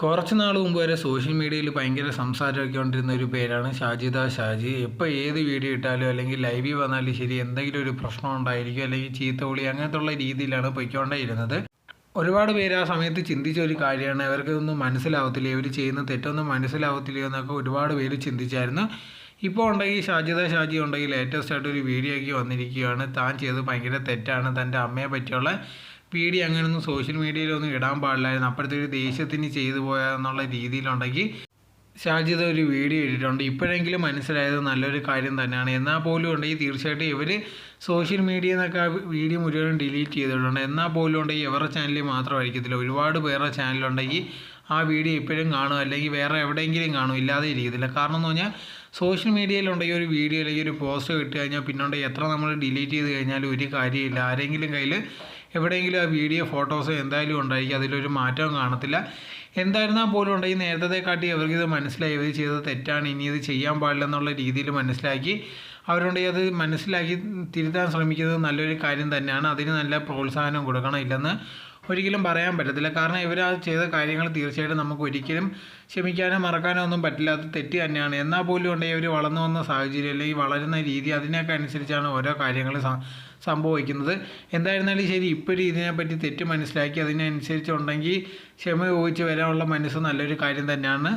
കുറച്ച് നാൾ മുമ്പ് വരെ സോഷ്യൽ മീഡിയയിൽ ഭയങ്കര സംസാരമൊക്കെ കൊണ്ടിരുന്ന ഒരു പേരാണ് ഷാജിദ ഷാജി. എപ്പോൾ ഏത് വീഡിയോ ഇട്ടാലും അല്ലെങ്കിൽ ലൈവിൽ വന്നാലും ശരി എന്തെങ്കിലും ഒരു പ്രശ്നം ഉണ്ടായിരിക്കും അല്ലെങ്കിൽ ചീത്ത വിളി അങ്ങനത്തെ ഉള്ള രീതിയിലാണ് പൊയ്ക്കൊണ്ടേയിരുന്നത്. ഒരുപാട് പേര് ആ സമയത്ത് ചിന്തിച്ച ഒരു കാര്യമാണ്. ഇവർക്കൊന്നും മനസ്സിലാവത്തില്ല. ഇവർ ചെയ്യുന്ന തെറ്റൊന്നും മനസ്സിലാവത്തില്ല എന്നൊക്കെ ഒരുപാട് പേര് ചിന്തിച്ചായിരുന്നു. ഇപ്പോൾ ഉണ്ടെങ്കിൽ ഷാജിദ ഷാജി ഉണ്ടെങ്കിൽ ലേറ്റസ്റ്റ് ആയിട്ട് ഒരു വീഡിയോ ഒക്കെ വന്നിരിക്കുകയാണ്. താൻ ചെയ്തത് ഭയങ്കര തെറ്റാണ്. തന്റെ അമ്മയെ പറ്റിയുള്ള വീഡിയോ അങ്ങനെയൊന്നും സോഷ്യൽ മീഡിയയിലൊന്നും ഇടാൻ പാടില്ലായിരുന്നു അപ്പോഴത്തെ ഒരു ദേഷ്യത്തിന് ചെയ്തു പോയെന്നുള്ള രീതിയിലുണ്ടെങ്കിൽ ഷാജിദ ഒരു വീഡിയോ ഇട്ടിട്ടുണ്ട്. ഇപ്പോഴെങ്കിലും മനസ്സിലായത് നല്ലൊരു കാര്യം തന്നെയാണ്. എന്നാൽ പോലും ഉണ്ടെങ്കിൽ തീർച്ചയായിട്ടും ഇവർ സോഷ്യൽ മീഡിയയിൽ നിന്നൊക്കെ ആ വീഡിയോ മുഴുവൻ ഡിലീറ്റ് ചെയ്തിട്ടുണ്ട്. എന്നാൽ പോലും ഉണ്ടെങ്കിൽ ഇവരുടെ ചാനലിൽ മാത്രമായിരിക്കത്തില്ല. ഒരുപാട് പേരുടെ ചാനലുണ്ടെങ്കിൽ ആ വീഡിയോ ഇപ്പോഴും കാണും. അല്ലെങ്കിൽ വേറെ എവിടെയെങ്കിലും കാണും. ഇല്ലാതെ ഇരിക്കത്തില്ല. കാരണം എന്ന് പറഞ്ഞാൽ സോഷ്യൽ മീഡിയയിലുണ്ടെങ്കിൽ ഒരു വീഡിയോ അല്ലെങ്കിൽ ഒരു പോസ്റ്റ് കിട്ടി കഴിഞ്ഞാൽ പിന്നുണ്ടെങ്കിൽ എത്ര നമ്മൾ ഡിലീറ്റ് ചെയ്ത് കഴിഞ്ഞാലും ഒരു കാര്യമില്ല. ആരെങ്കിലും കയ്യിൽ എവിടെയെങ്കിലും ആ വീഡിയോ ഫോട്ടോസോ എന്തായാലും ഉണ്ടായിരിക്കും. അതിലൊരു മാറ്റവും കാണത്തില്ല. എന്തായിരുന്നാൽ പോലും ഉണ്ടെങ്കിൽ നേരത്തെ കാട്ടി അവർക്കിത് മനസ്സിലായി. ഇവർ ചെയ്തത് തെറ്റാണ്. ഇനി ഇത് ചെയ്യാൻ പാടില്ല എന്നുള്ള രീതിയിൽ മനസ്സിലാക്കി അവരുണ്ടെങ്കിൽ അത് മനസ്സിലാക്കി തിരുത്താൻ ശ്രമിക്കുന്നത് നല്ലൊരു കാര്യം തന്നെയാണ്. അതിന് നല്ല പ്രോത്സാഹനം കൊടുക്കണം. ഇല്ലെന്ന് ഒരിക്കലും പറയാൻ പറ്റത്തില്ല. കാരണം ഇവർ ആ ചെയ്ത കാര്യങ്ങൾ തീർച്ചയായിട്ടും നമുക്ക് ഒരിക്കലും ക്ഷമിക്കാനോ മറക്കാനോ ഒന്നും പറ്റില്ല. അത് തെറ്റ് തന്നെയാണ്. എന്നാൽ പോലും ഉണ്ടെങ്കിൽ അവർ വളർന്നു വന്ന സാഹചര്യം അല്ലെങ്കിൽ വളരുന്ന രീതി അതിനൊക്കെ അനുസരിച്ചാണ് ഓരോ കാര്യങ്ങൾ സംഭവിക്കുന്നത്. എന്തായിരുന്നാലും ശരി ഇപ്പോഴും ഇതിനെപ്പറ്റി തെറ്റ് മനസ്സിലാക്കി അതിനനുസരിച്ചുണ്ടെങ്കിൽ ക്ഷമ ചോദിച്ച് വരാനുള്ള മനസ്സ് നല്ലൊരു കാര്യം തന്നെയാണ്.